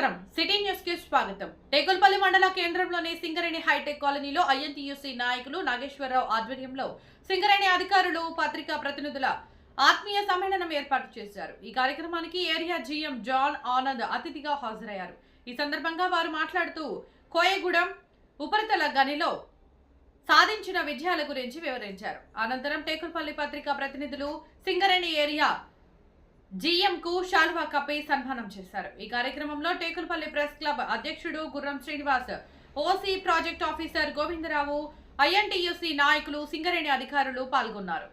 నమస్కారం. సిటీ న్యూస్కి స్వాగతం. టేకుల్పల్లి మండల కేంద్రంలోని సింగరేణి హైటెక్ కాలనీలో ఐఎన్టీయూసీ నాయకులు నాగేశ్వరరావు ఆధ్వర్యంలో సింగరేణి అధికారులు పత్రికా ప్రతినిధుల ఆత్మీయ సమ్మేళనం ఏర్పాటు చేశారు. ఈ కార్యక్రమానికి ఏరియా జీఎం జాన్ ఆనంద్ అతిథిగా హాజరయ్యారు. ఈ సందర్భంగా వారు మాట్లాడుతూ కోయగూడెం ఉపరితల గనిలో సాధించిన విజయాల గురించి వివరించారు. అనంతరం టేకుల్పల్లి పత్రికా ప్రతినిధులు సింగరేణి ఏరియా కు శాల్వా కప్పి సన్మానం చేశారు. ఈ కార్యక్రమంలో టేకులపల్లి ప్రెస్ క్లబ్ అధ్యక్షుడు Gurram Srinivas OC project officer Govindarao INTUC నాయకులు సింగరేణి అధికారులు పాల్గొన్నారు.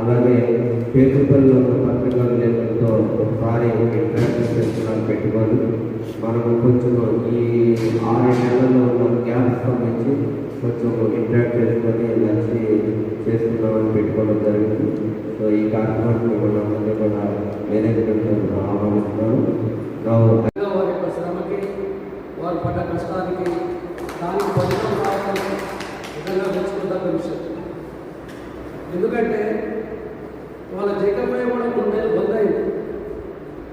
అలాగే పేరుపల్లి పత్రికల లేఖలతో ఒకసారి ఇంటరాక్షన్ చేస్తున్నాను పెట్టుకొని మనము కొంచెం ఈ ఆరు నెలల్లో ఉన్న గ్యాప్ సంబంధించి కొంచెం ఇంటరాక్ట్ చేసుకొని నచ్చి చేసుకున్నామని పెట్టుకోవడం జరిగింది. సో ఈ కార్యక్రమానికి మిమ్మల్ని అందరినీ కూడా మేనేజ్మెంట్ ఆహ్వానిస్తున్నాను. నా వారి యొక్క శ్రమకి వారు పడ్డ కష్టానికి దానికి ఫలితం రావడానికి నిజంగా మెచ్చుకుందగ్గ విషయం. ఎందుకంటే వాళ్ళ జగమే కూడా మూడు నెలలు బంద్ అయింది.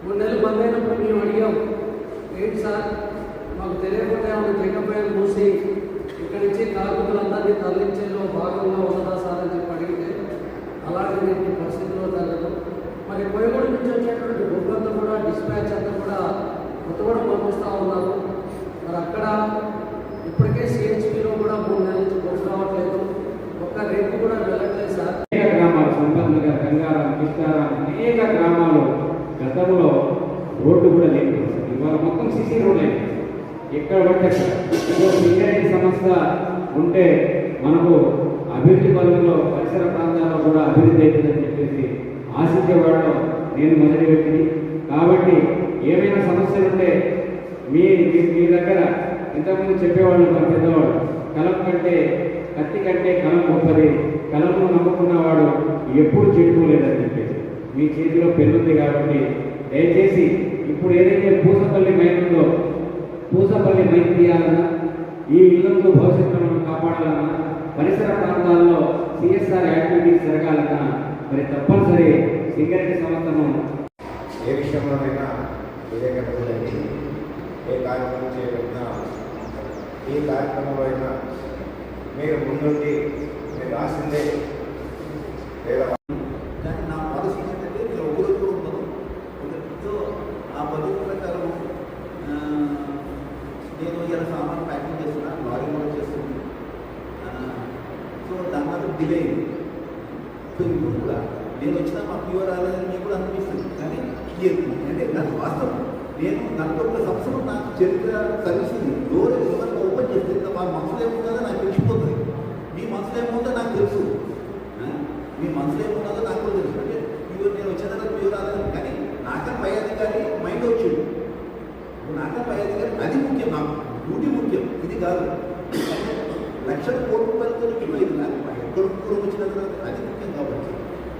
మూడు నెలలు బంద్ అయినప్పుడు మేము అడిగాం ఏంటి సార్ మాకు తెలియకుండా ఏమైనా జగమేలు మూసి ఇక్కడి నుంచి కార్మికులందరినీ తరలించేలో భాగంగా ఉన్నదా సార్ అని చెప్పి అడిగితే అలాంటి నేను పరిస్థితిలో జరగదు మరి కోయగూడ నుంచి వచ్చేటువంటి బొగ్గంతా కూడా డిస్పాచ్ అంతా కూడా కొత్తగూడ పంపిస్తూ ఉన్నారు. మరి అక్కడ ఇప్పటికే సిహెచ్పిలో కూడా మూడు నెలల నుంచి బొగ్గు రావట్లేదు. ఒక్క రేపు కూడా వెళ్ళట్లేదు సార్. అనేక గ్రామాలు సంపన్నులుగా గంగారాం కృష్ణారాం అనేక గ్రామాలు గతంలో రోడ్డు కూడా లేకపోతే ఇవాళ మొత్తం సిసి రోడ్ అయింది ఎక్కడ పడితే అక్కడ. సింగరేణి సంస్థ ఉంటే మనకు అభివృద్ధి పనుల్లో పరిసర ప్రాంతాల్లో కూడా అభివృద్ధి అవుతుందని చెప్పేసి ఆశించేవాళ్ళు నేను మొదటి వ్యక్తిని. కాబట్టి ఏమైనా సమస్యలు ఉంటే మీ మీ- దగ్గర ఇంతకుముందు చెప్పేవాళ్ళు మన పెద్దవాడు కలం కంటే కత్తి కంటే కలం గొప్పది. కలంను నమ్ముకున్నవాడు ఎప్పుడు చెడిపోలేదని చెప్పేసి. మీ చేతిలో పెళ్ళుంది కాబట్టి దయచేసి ఇప్పుడు ఏదైతే పూసపల్లి మైన్ పూసపల్లి మైన్ తీయాలన్నా ఈ ఇల్లంతో భవిష్యత్తులను కాపాడాలన్నా పరిసర ప్రాంతాల్లో సిఎస్ఆర్ యాక్టివిటీస్ జరగాలన్నా మరి తప్పనిసరి సింగరేణి సంస్థను ఏ విషయంలోనైనా వివేకపరులైన ఏ కార్యక్రమం చేయకుండా ఏ కార్యక్రమంలో అయినా మీరు ముందుండి మీరు రాసిందే లేదా కానీ నా పాలసీ ఏంటంటే నేను ఒకరోజు ఉండదు ఒకరితో ఆ పద్ధతి ప్రకారం ఆ, నేను ప్యాకింగ్ చేస్తున్నా లారీ కూడా చేస్తుంది. సో దాని వల్ల డిలే అయింది. సో ఇప్పుడు కూడా నేను వచ్చిన మా ప్యూర్ రాలేదని కూడా అనిపిస్తుంది. కానీ క్లియర్ అంటే దాని వాస్తవం. నేను దాంట్లో ఒక సంవత్సరం నాకు చరిత్ర సర్వీస్ డోర్ ఎవరికి ఓపెన్ చేస్తే ఇంకా వాళ్ళ మనసులో ఏముందో నాకు తెలిసిపోతుంది. మీ మనసులో ఏముందో నాకు తెలుసు. మీ మనసులో ఏముందో నాకు తెలుసు. అంటే ప్యూర్ నేను వచ్చిన తర్వాత ప్యూర్ రాలేదు కానీ నాకన్నా పై అధికారి మైండ్ వచ్చింది ఇప్పుడు నాకన్నా పై అధికారి అది ముఖ్యం నాకు డ్యూటీ ముఖ్యం ఇది కాదు. లక్షల కోట్ల రూపాయలతో ఇప్పుడు ఇది నాకు ఎక్కడ పూర్వం వచ్చిన తర్వాత అది ముఖ్యం కాబట్టి.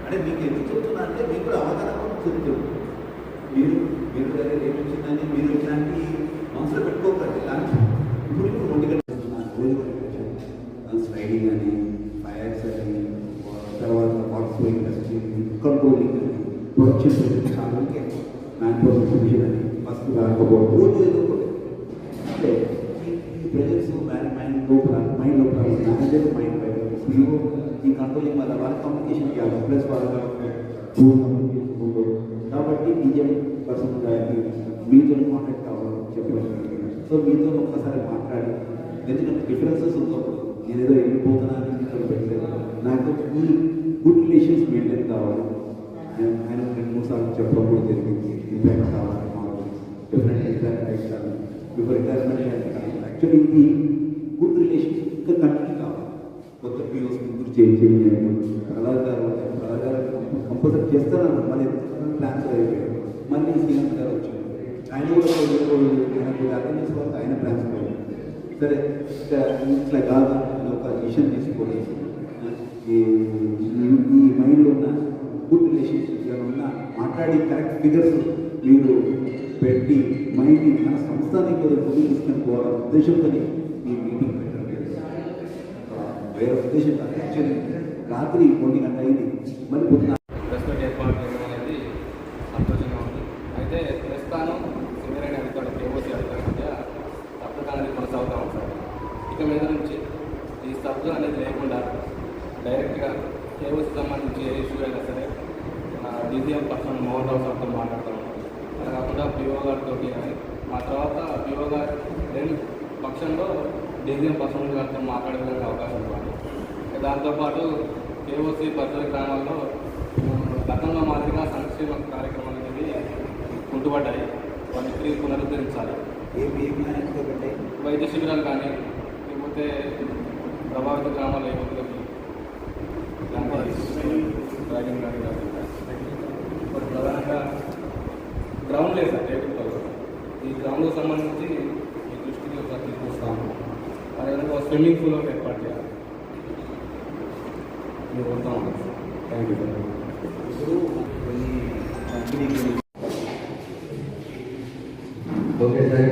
అంటే మీకు ఎందుకు చెప్తున్నా అంటే మీకు కూడా అవగాహన చెప్తుంది మీరు మీరు వేరే రేపు వచ్చిందని మీరు వచ్చినానికి మనసులో పెట్టుకోకండి. కానీ ఇప్పుడు ఇప్పుడు ఒంటి రోజు స్లైడింగ్ అని ఫైర్స్ అని తర్వాత వాటర్ ఇండస్ట్రీ కంట్రోలింగ్ అని ప్రొడక్షన్ చాలా మ్యాన్ ప్రొడక్షన్ అని ఫస్ట్ రాకపోవడం రోజు ఏదో మైండ్లో ప్రాబ్లం మేనేజర్ మైండ్ పై CEO ఈ కంట్రోలింగ్ వల్ల వాళ్ళ కమ్యూనికేషన్ చేయాలి. ప్లస్ వాళ్ళ కాబట్టి డిజైన్ పర్సన్ గారికి మీతో కాంటాక్ట్ కావాలి చెప్పడం సో మీతో ఒక్కసారి మాట్లాడి ఎందుకంటే డిఫరెన్సెస్ ఉన్నప్పుడు నేను ఏదో వెళ్ళిపోతున్నాను పెట్టలేదు. నాకు ఈ గుడ్ రిలేషన్స్ మెయింటైన్ కావాలి. ఆయన ఆయన రెండు మూడు సార్లు చెప్పడం కూడా జరిగింది. ఇంపాక్ట్ కావాలి. డిఫరెంట్ ఇంపాక్ట్ అయిస్తాను బిఫోర్ రిటైర్మెంట్ యాక్చువల్లీ ఇది ఇంకా కంటిన్యూ కావాలి. కొత్త పిఓస్ ముగ్గురు చేంజ్ చేయడం కళాకారులు కళాకారులు కంపల్సరీ చేస్తాను మళ్ళీ ప్లాన్స్ అయిపోయాయి మళ్ళీ సీఎం గారు వచ్చారు. ఆయన కూడా అర్థం చేసుకోవాలి. ఆయన ప్లాన్స్ పోయారు సరే ఇట్లా ఇట్లా కాదు. ఒక విషయం తీసుకొని ఈ మైండ్లో ఉన్న గుడ్ రిలేషన్షిప్ ఉన్న మాట్లాడి కరెక్ట్ ఫిగర్స్ మీరు పెట్టి మైండ్ని మన సంస్థానికి తీసుకొని పోవాలనే ఉద్దేశంతో వేరే ఉద్దేశం యాక్చువల్లీ రాత్రి కొన్ని గంట అయింది. మరి పొద్దున ప్రస్తుతం ఏర్పాటు చేయడం అనేది సంతోషంగా ఉంది. అయితే ప్రస్థానం సింగరేణి అధికారులు కేఓసీ అధికారుల మధ్య తప్పక అనేది కొనసాగుతూ ఉంటారు ఇక మీద నుంచి ఈ సబ్జు అనేది లేకుండా డైరెక్ట్గా కేఓసీ సంబంధించి ఏ ఇష్యూ అయినా సరే డీజీఎం పర్సన్ మోహన్ రావు సార్తో మాట్లాడుతూ. ఉంటాం అలా కాకుండా పిఓ గారితో కానీ ఆ తర్వాత పిఓ గారు రెండు పక్షంలో డీజీఎం పర్సన్ గారితో మాట్లాడే విధంగా అవకాశం ఇవ్వాలి దాంతోపాటు కేఓసి పరిసర గ్రామాల్లో గతంలో మాదిరిగా సంక్షేమ కార్యక్రమాలు అనేవి కుంటుపడ్డాయి. వాటిని పునరుద్ధరించాలి. ఏమి ఎందుకంటే వైద్య శిబిరాలు కానీ లేకపోతే ప్రభావిత గ్రామాల కానీ కాకుండా ఇప్పుడు ప్రధానంగా గ్రౌండ్ లేదు సార్ టేబుల్ ఈ గ్రౌండ్కి సంబంధించి మీ దృష్టికి ఒకసారి తీసుకొస్తాము అదేవిధంగా స్విమ్మింగ్ పూల్ ఒకటి ఏర్పాటు చేయాలి. మీరు వస్తాం థ్యాంక్ యూ సార్ ఇప్పుడు ఓకే యూ